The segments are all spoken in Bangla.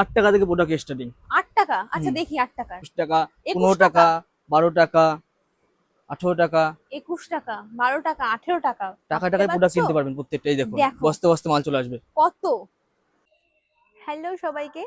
আট টাকা থেকে প্রোডাক্ট স্টার্টিং আট টাকা? আচ্ছা দেখি আট টাকা। একুশ টাকা পনেরো টাকা? বারো টাকা আঠেরো টাকা। একুশ টাকা বারো টাকা আঠেরো টাকা। টাকা টাকায় প্রোডাক্ট কিনতে পারবেন প্রত্যেকটাই দেখুন দেখো। বস্তে বস্তে মাল চলে আসবে। কত? হ্যালো সবাইকে।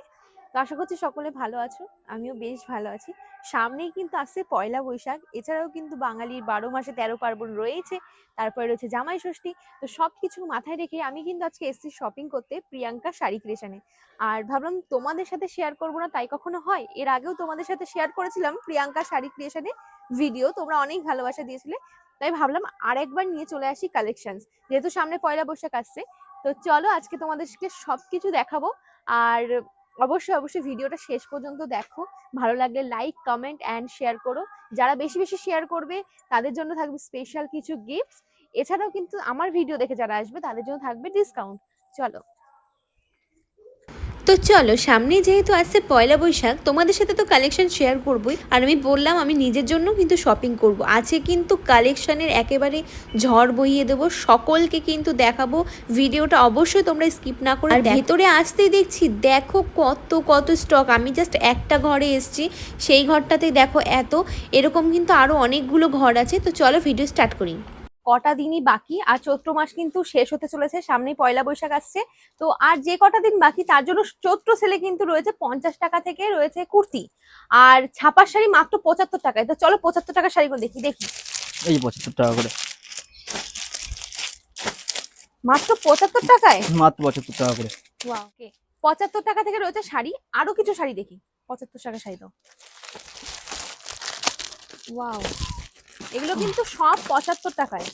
তো আশা করছি সকলে ভালো আছো, আমিও বেশ ভালো আছি। সামনেই কিন্তু আসছে পয়লা বৈশাখ, এছাড়াও কিন্তু বাঙালির বারো মাসে তেরো পার্বণ রয়েছে, তারপরে রয়েছে জামাই ষষ্ঠী। তো সব কিছু মাথায় রেখে আমি কিন্তু আজকে এসেছি শপিং করতে প্রিয়াঙ্কা শাড়ি ক্রিয়েশনে আর ভাবলাম তোমাদের সাথে শেয়ার করব না, তাই কখনো হয়? এর আগেও তোমাদের সাথে শেয়ার করেছিলাম প্রিয়াঙ্কা শাড়ি ক্রিয়েশনে ভিডিও তোমরা অনেক ভালোবাসা দিয়েছিলে। তাই ভাবলাম আরেকবার নিয়ে চলে আসি কালেকশন যেহেতু সামনে পয়লা বৈশাখ আসছে। তো চলো আজকে তোমাদেরকে সবকিছু দেখাবো। আর অবশ্যই অবশ্যই ভিডিওটা শেষ পর্যন্ত দেখো। ভালো লাগলে লাইক কমেন্ট অ্যান্ড শেয়ার করো। যারা বেশি বেশি শেয়ার করবে, তাদের জন্য থাকবে স্পেশাল কিছু গিফট এছাড়াও কিন্তু আমার ভিডিও দেখে যারা আসবে, তাদের জন্য থাকবে ডিসকাউন্ট চলো। তো চলো সামনে যেহেতু আসছে পয়লা বৈশাখ তোমাদের সাথে তো কালেকশন শেয়ার করবই। আর আমি বললাম আমি নিজের জন্য কিন্তু শপিং করব। আছে কিন্তু কালেকশনের একেবারে ঝড় বইয়ে দেবো। সকলকে কিন্তু দেখাবো। ভিডিওটা অবশ্যই তোমরা স্কিপ না করে আর ভেতরে আসতেই দেখছি দেখো কত কত স্টক আমি জাস্ট একটা ঘরে এসেছি সেই ঘরটাতেই দেখো এত। এরকম কিন্তু আরও অনেকগুলো ঘর আছে। তো চলো ভিডিও স্টার্ট করি। কটা দিনই বাকি আর চৈত্র মাস কিন্তু শেষ হতে চলেছে সামনেই পয়লা বৈশাখ আসছে। তো আর যে কটা দিন বাকি তার জন্য চৈত্র সেলে কিন্তু রয়েছে পঞ্চাশ টাকা থেকে রয়েছে কুর্তি। আর ছাপার শাড়ি মাত্র পঁচাত্তর টাকায়। তো চলো পঁচাত্তর টাকার শাড়িগুলো দেখি দেখি। এই পঁচাত্তর টাকা করে। মাত্র পঁচাত্তর টাকায়? মাত্র পঁচাত্তর টাকা করে। ওকে। পঁচাত্তর টাকা থেকে রয়েছে শাড়ি আরও কিছু শাড়ি দেখি। পঁচাত্তর টাকা শাড়ি দাও। ওয়াও। এগুলো কিন্তু সব পঁচাত্তর টাকায়।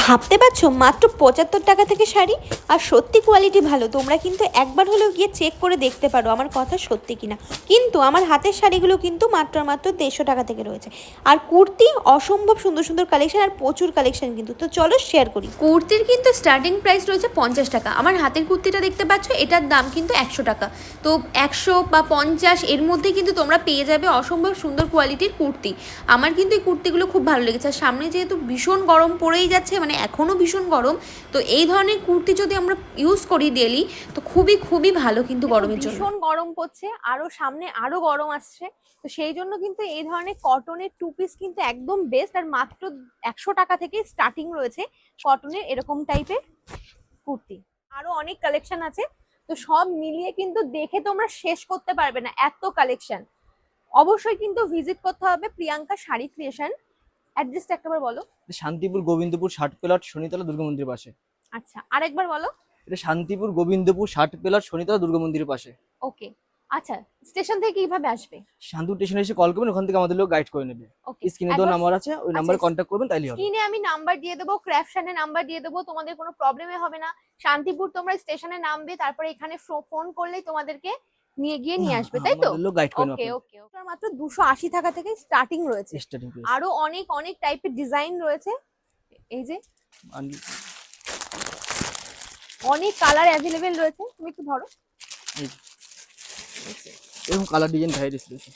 ভাবতে পারছ মাত্র পঁচাত্তর টাকা থেকে শাড়ি? আর সত্যি কোয়ালিটি ভালো। তোমরা কিন্তু একবার হলেও গিয়ে চেক করে দেখতে পারো আমার কথা সত্যি কিনা। কিন্তু আমার হাতের শাড়িগুলো কিন্তু মাত্র মাত্র দেড়শো টাকা থেকে রয়েছে। আর কুর্তি অসম্ভব সুন্দর সুন্দর কালেকশন আর প্রচুর কালেকশন কিন্তু। তো চলো শেয়ার করি। কুর্তির কিন্তু স্টার্টিং প্রাইস রয়েছে পঞ্চাশ টাকা। আমার হাতের কুর্তিটা দেখতে পাচ্ছ, এটার দাম কিন্তু একশো টাকা। তো একশো বা পঞ্চাশ এর মধ্যে কিন্তু তোমরা পেয়ে যাবে অসম্ভব সুন্দর কোয়ালিটির কুর্তি। আমার কিন্তু এই কুর্তিগুলো খুব ভালো লেগেছে। আর সামনে যেহেতু ভীষণ গরম পড়েই যাচ্ছে মানে এখনও ভীষণ গরম, তো এই ধরনের কুর্তি যদি আমরা ইউজ করি ডেলি তো খুবই খুবই ভালো কিন্তু গরমের জন্য। ভীষণ গরম পড়ছে আরও সামনে আরও গরম আসছে তো সেই জন্য কিন্তু এই ধরনের কটনের টু পিস কিন্তু একদম বেস্ট আর মাত্র একশো টাকা থেকে স্টার্টিং রয়েছে কটনের এরকম টাইপের কুর্তি। আরও অনেক কালেকশন আছে তো সব মিলিয়ে কিন্তু দেখে তোমরা শেষ করতে পারবে না এত কালেকশন অবশ্যই কিন্তু ভিজিট করতে হবে প্রিয়াঙ্কা শাড়ি ক্রিয়েশন অ্যাড্রেসটা একবার বলো। শান্তিপুর গোবিন্দপুর ষাট প্লাট শনিতলা দুর্গা মন্দিরের পাশে। আচ্ছা আরেকবার বলো। এটা শান্তিপুর গোবিন্দপুর ষাট পেলার শনিতলা দুর্গা মন্দিরের পাশে। ওকে আচ্ছা স্টেশন থেকে কীভাবে আসবে? শান্তিপুর স্টেশনে এসে কল করবেন ওখান থেকে আমাদের লোক গাইড করে নেবে। ওকে স্ক্রিনে দেওয়া নাম্বার আছে ওই নাম্বারে আচ্ছা, কন্ট্যাক্ট করবেন তাইলে হবে। স্ক্রিনে আমি নাম্বার দিয়ে দেবো ক্র্যাপশনের নাম্বার দিয়ে দেবো তোমাদের কোনো প্রবলেমে হবে না। শান্তিপুর তোমরা স্টেশনে নামবে তারপরে এখানে ফোন করলেই তোমাদেরকে নিয়ে গিয়ে নিয়ে আসবে তাই তো? ওকে ওকে মাত্র দুশো আশি টাকা থেকে স্টার্টিং রয়েছে। আরও অনেক অনেক টাইপের ডিজাইন রয়েছে। এই যে অনেক কালার অ্যাভেলেবেল রয়েছে তুমি একটু ধরো। এরকম কালার ডিজাইন ভ্যারাইটিস রয়েছে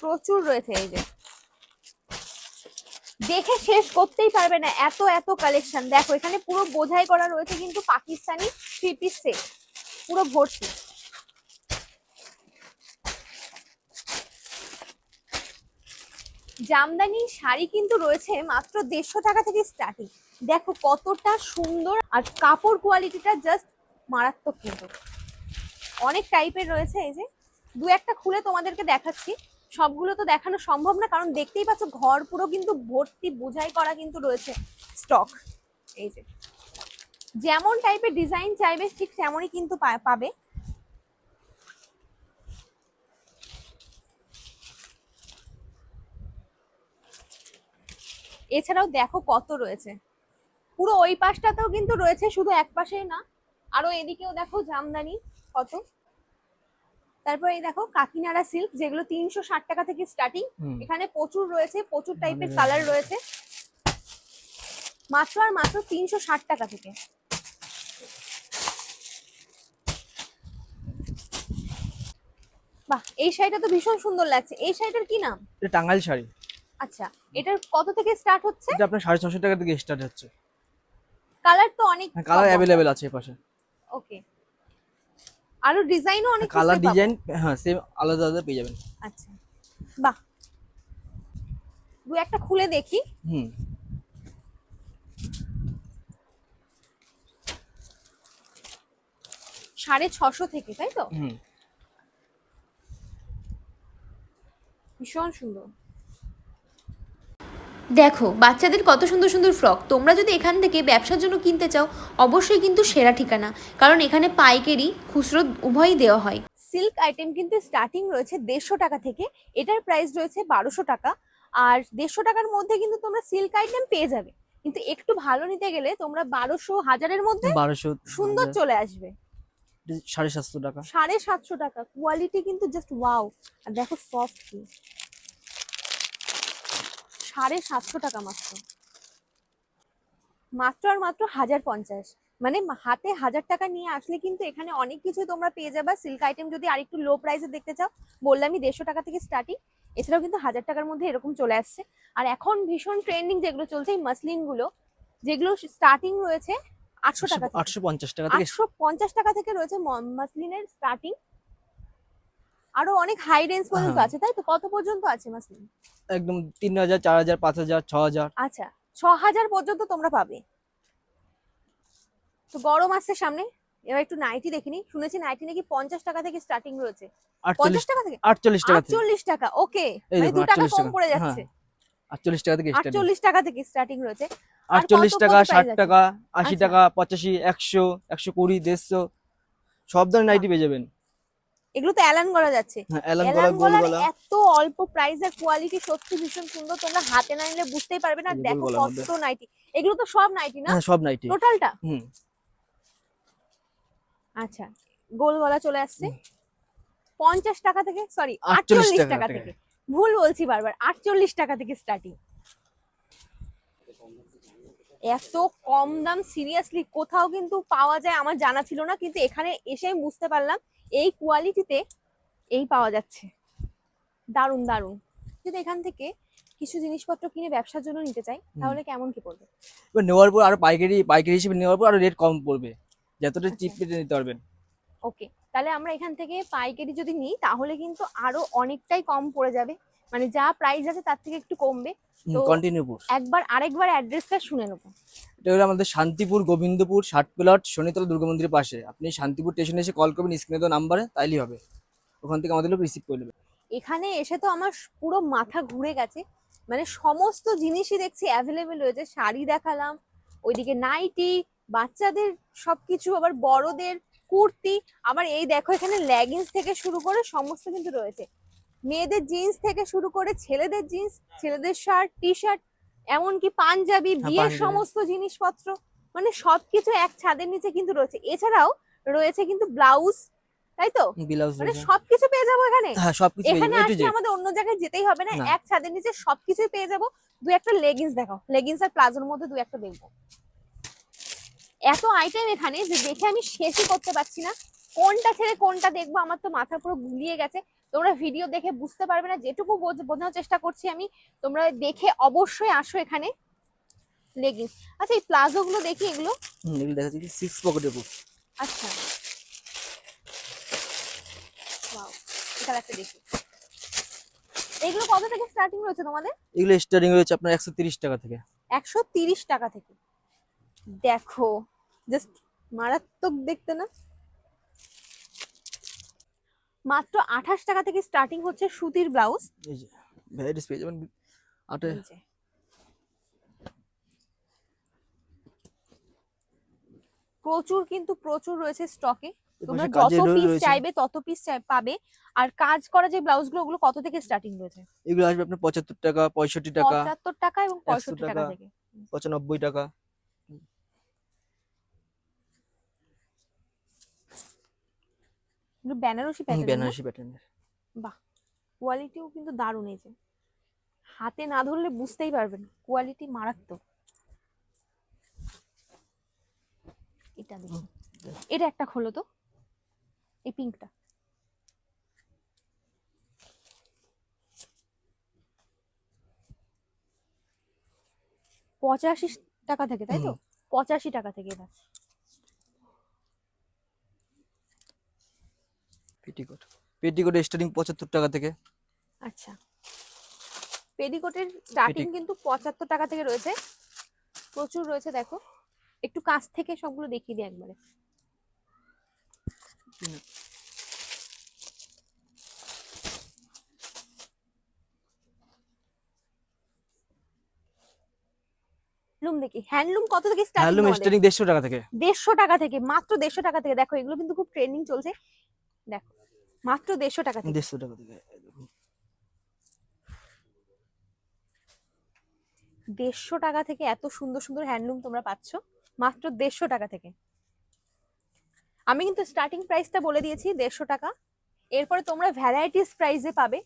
প্রচুর রয়েছে এই যে। দেখে শেষ করতেই পারবে না এত এত কালেকশন দেখো এখানে পুরো বোঝাই করা রয়েছে কিন্তু পাকিস্তানি থ্রি পিস সেট পুরো ভর্তি। জামদানি শাড়ি কিন্তু রয়েছে মাত্র দেড়শো টাকা থেকে স্টার্টিং দেখো কতটা সুন্দর আর কাপড় কোয়ালিটিটা জাস্ট মারাত্মক কিন্তু। অনেক টাইপের রয়েছে এই যে। দু একটা খুলে তোমাদেরকে দেখাচ্ছি। সবগুলো তো দেখানো সম্ভব না, কারণ দেখতেই পাচ্ছ ঘর পুরো কিন্তু ভর্তি বোঝাই করা কিন্তু রয়েছে স্টক এই যে। যেমন টাইপের ডিজাইন চাইবে, ঠিক তেমনই কিন্তু পাবে। এছাড়াও দেখো কত রয়েছে। পুরো ওই পাশটাতেও কিন্তু রয়েছে শুধু এক পাশেই না। আরও এদিকেও দেখো জামদানি কত তারপর এই দেখো কাকিনাড়া সিল্ক যেগুলো তিনশো ষাট টাকা থেকে স্টার্টিং এখানে প্রচুর রয়েছে প্রচুর টাইপের কালার রয়েছে। মাত্র আর মাত্র তিনশো ষাট টাকা থেকে। বাহ এই শাড়িটা তো ভীষণ সুন্দর লাগছে। এই শাড়িটার কি নাম? এটা টাঙ্গাইল শাড়ি। আচ্ছা এটার কত থেকে স্টার্ট হচ্ছে? এটা আপনার সাড়ে ছশো টাকা থেকে স্টার্ট হচ্ছে। কালার তো অনেক হ্যাঁ কালার অ্যাভেলেবেল আছে এই পাশে। ওকে আরও ডিজাইনও অনেক কালার ডিজাইন হ্যাঁ সেম আলাদা আলাদা পেয়ে যাবেন। আচ্ছা। বাহ। দু একটা খুলে দেখি। হুম। সাড়ে ছশো থেকে তাই তো? হুম। ভীষণ সুন্দর। দেখো বাচ্চাদের কত সুন্দর সুন্দর ফ্রক। তোমরা যদি এখান থেকে ব্যবসার জন্য কিনতে চাও অবশ্যই কিন্তু সেরা ঠিকানা। কারণ এখানে পাইকারি খুচরো উভয়ই দেওয়া হয়। সিল্ক আইটেম কিন্তু স্টার্টিং রয়েছে দেড়শো টাকা থেকে। এটার প্রাইস রয়েছে বারোশো টাকা। আর দেড়শো টাকার মধ্যে কিন্তু তোমরা সিল্ক আইটেম পেয়ে যাবে। কিন্তু একটু ভালো নিতে গেলে তোমরা বারোশো হাজারের মধ্যে বারোশো সুন্দর চলে আসবে। সাড়ে সাতশো টাকা। সাড়ে সাতশো টাকা। কোয়ালিটি কিন্তু জাস্ট ওয়াও আর দেখো সফট কি। সাড়ে সাতশো টাকা মাত্র। মাত্র আর মাত্র হাজার পঞ্চাশ। মানে হাতে হাজার টাকা নিয়ে আসলে কিন্তু এখানে অনেক কিছু তোমরা পেয়ে যাবে। সিল্ক আইটেম যদি আরেকটু লো প্রাইসে দেখতে চাও বললামই দেড়শো টাকা থেকে স্টার্টিং এছাড়াও কিন্তু হাজার টাকার মধ্যে এরকম চলে আসছে। আর এখন ভীষণ ট্রেন্ডিং যেগুলো চলছে এই মাসলিনগুলো যেগুলো স্টার্টিং রয়েছে আটশো টাকা আটশো পঞ্চাশ টাকা থেকে আটশো পঞ্চাশ টাকা থেকে রয়েছে মাসলিনের স্টার্টিং আরও অনেক হাই রেঞ্জ পর্যন্ত হ্যাঁ। আছে তাই তো? কত পর্যন্ত আছে মাসলিন একদম তিন হাজার চার হাজার পাঁচ হাজার ছ হাজার। আচ্ছা ছ হাজার পর্যন্ত তোমরা পাবে। তো গরম আসছে সামনে এবার একটু নাইটি দেখিনি। শুনেছি নাইটি নাকি পঞ্চাশ টাকা থেকে স্টার্টিং রয়েছে। আটচল্লিশ পঞ্চাশ টাকা থেকে? আটচল্লিশ টাকা আটচল্লিশ টাকা ওকে মানে দু টাকা কম পড়ে হ্যাঁ, যাচ্ছে। আটচল্লিশ টাকা থেকে স্টার্ট আটচল্লিশ টাকা থেকে স্টার্টিং রয়েছে। আটচল্লিশ টাকা ষাট? টাকা আশি আচ্ছা। টাকা পঁচাশি একশো একশো কুড়ি দেড়শো সব ধরনের নাইটি পেয়ে যাবেন। এগুলো তো অ্যালান গলা যাচ্ছে। হ্যাঁ অ্যালান গলার এত অল্প প্রাইসের কোয়ালিটি সত্যি ভীষণ সুন্দর তোমরা হাতে না নিলে বুঝতেই পারবে না দেখো। কত নাইটি এগুলো তো সব নাইটি না? হ্যাঁ সব নাইটি টোটালটা হুম। আচ্ছা গোল গলা চলে আসছে। পঞ্চাশ টাকা থেকে সরি 48 আটচল্লিশ টাকা। থেকে। ভুল বলছি বারবার আটচল্লিশ টাকা থেকে স্টার্টিং এত কম দাম সিরিয়াসলি কোথাও কিন্তু পাওয়া যায় আমার জানা ছিল না কিন্তু এখানে এসে বুঝতে পারলাম। এই কোয়ালিটিতে এই পাওয়া যাচ্ছে। দারুণ দারুণ। যদি এখান থেকে কিছু জিনিসপত্র কিনে ব্যবসার জন্য নিতে চাই তাহলে কেমন কি পড়বে? এবার নেওয়ার পর আরও পাইকারি পাইকারি হিসেবে নেওয়ার পর আরও রেট কম পড়বে। যতটা আচ্ছা। চিপ রেটে নিতে পারবেন। ওকে তাহলে আমরা এখান থেকে পাইকারি যদি নিই তাহলে কিন্তু আরও অনেকটাই কম পড়ে যাবে। মানে যা প্রাইস আছে তার থেকে একটু কমবে। তো- কন্টিনিউপুর একবার আরেকবার অ্যাড্রেসটা শুনে নেব। এটা হলো আমাদের শান্তিপুর গোবিন্দপুর ষাট প্লট শনিতলা দুর্গা মন্দিরের পাশে। আপনি শান্তিপুর স্টেশনে এসে কল করবেন স্ক্রিনে দেওয়া নাম্বারে তাইলেই হবে। ওখান থেকে আমাদের লোক রিসিভ করে নেবে। এখানে এসে তো আমার পুরো মাথা ঘুরে গেছে। মানে সমস্ত জিনিসই দেখছি অ্যাভেলেবেল রয়েছে। শাড়ি দেখালাম ওইদিকে নাইটি বাচ্চাদের সবকিছু আবার বড়দের কুর্তি। আবার এই দেখো এখানে লেগিংস থেকে শুরু করে সমস্ত কিন্তু রয়েছে। মেয়েদের জিন্স থেকে শুরু করে ছেলেদের জিন্স ছেলেদের শার্ট টি শার্ট এমনকি পাঞ্জাবি বিয়ের সমস্ত জিনিসপত্র মানে সবকিছু এক ছাদের নিচে কিন্তু রয়েছে। এছাড়াও রয়েছে কিন্তু ব্লাউজ তাই তো? মানে সবকিছু পেয়ে যাব এখানে? হ্যাঁ এখানে আসলে আমাদের অন্য জায়গায় যেতেই হবে না। এক ছাদের নিচে সবকিছুই পেয়ে যাব। দু একটা লেগিংস দেখাও। লেগিংস আর প্লাজোর মধ্যে দু একটা দেখব। এত আইটেম এখানে যে দেখে আমি শেষই করতে পারছি না। কোনটা ছেড়ে কোনটা দেখব? আমার তো মাথা পুরো গুলিয়ে গেছে। তোমরা ভিডিও দেখে বুঝতে পারবে না যেটুকু বোঝ- বোঝানোর চেষ্টা করছি আমি তোমরা দেখে অবশ্যই আসো এখানে লেগিংস আচ্ছা এই প্লাজো গুলো দেখি এগুলো। এগুলো দেখা যাচ্ছে সিক্স বুক আচ্ছা। এটা একটা দেখি। এগুলো কত থেকে স্টার্টিং রয়েছে তোমাদের? এগুলো স্টার্টিং রয়েছে আপনার একশো তিরিশ টাকা থেকে। একশো তিরিশ টাকা থেকে। দেখো জাস্ট মারাত্মক দেখতে না? মাত্র আঠাশ টাকা থেকে স্টার্টিং হচ্ছে সুতির ব্লাউজ এই যে ভ্যারাইটিস পেয়ে যাবেন আটে প্রচুর কিন্তু প্রচুর রয়েছে স্টকে তোমরা যত পিস চাইবে তত পিস পাবে। আর কাজ করা যে ব্লাউজগুলো ওগুলো কত থেকে স্টার্টিং রয়েছে? এগুলো আসবে আপনার পঁচাত্তর টাকা পঁয়ষট্টি টাকা পঁচাত্তর টাকা এবং পঁয়ষট্টি টাকা টাকা। থেকে। পঁচানব্বই টাকা। বেনারসি প্যাটার্ন বেনারসি প্যাটার্নের কোয়ালিটিও কিন্তু দারুণ এই যে। হাতে না ধরলে বুঝতেই পারবেন কোয়ালিটি মারাত্মক। এটা দেখি। এটা একটা খোলো তো এই পিঙ্কটা পঁচাশি টাকা থেকে তাই তো? পঁচাশি টাকা থেকে এটা। পেটিকোট পেটিকোট স্টার্টিং পঁচাত্তর টাকা থেকে। আচ্ছা। পেডিকোটের স্টার্টিং কিন্তু পঁচাত্তর টাকা থেকে রয়েছে। প্রচুর রয়েছে দেখো। একটু কাছ থেকে সবগুলো দেখিয়ে দিই একবারে। হ্যান্ডলুম দেখি। হ্যান্ডলুম কত থেকে হ্যান্ডলুম স্টার্টিং স্টার্টিং দেড়শো টাকা থেকে। দেড়শো টাকা থেকে মাত্র দেড়শো টাকা থেকে। দেখো এগুলো কিন্তু খুব ট্রেন্ডিং চলছে। দেখো। মাত্র দেড়শো টাকা থেকে। দেড়শো টাকা থেকে। দেড়শো টাকা থেকে এত সুন্দর সুন্দর হ্যান্ডলুম তোমরা পাচ্ছ মাত্র দেড়শো টাকা থেকে। আমি কিন্তু স্টার্টিং প্রাইসটা বলে দিয়েছি দেড়শো টাকা। এরপরে তোমরা ভ্যারাইটিস প্রাইসে পাবে।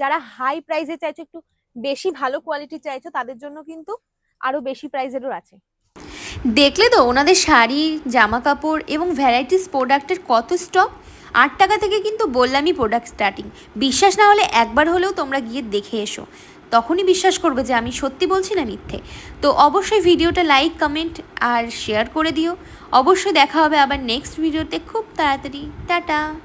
যারা হাই প্রাইসে চাইছো একটু বেশি ভালো কোয়ালিটি চাইছো তাদের জন্য কিন্তু আরও বেশি প্রাইসেরও আছে। দেখলে তো ওনাদের শাড়ি জামা কাপড় এবং ভ্যারাইটিস প্রোডাক্টের কত স্টক আট টাকা থেকে কিন্তু বললামই প্রোডাক্ট স্টার্টিং বিশ্বাস না হলে একবার হলেও তোমরা গিয়ে দেখে এসো। তখনই বিশ্বাস করবে যে আমি সত্যি বলছি না মিথ্যে। তো অবশ্যই ভিডিওটা লাইক কমেন্ট আর শেয়ার করে দিও। অবশ্যই দেখা হবে আবার নেক্সট ভিডিওতে খুব তাড়াতাড়ি। টাটা।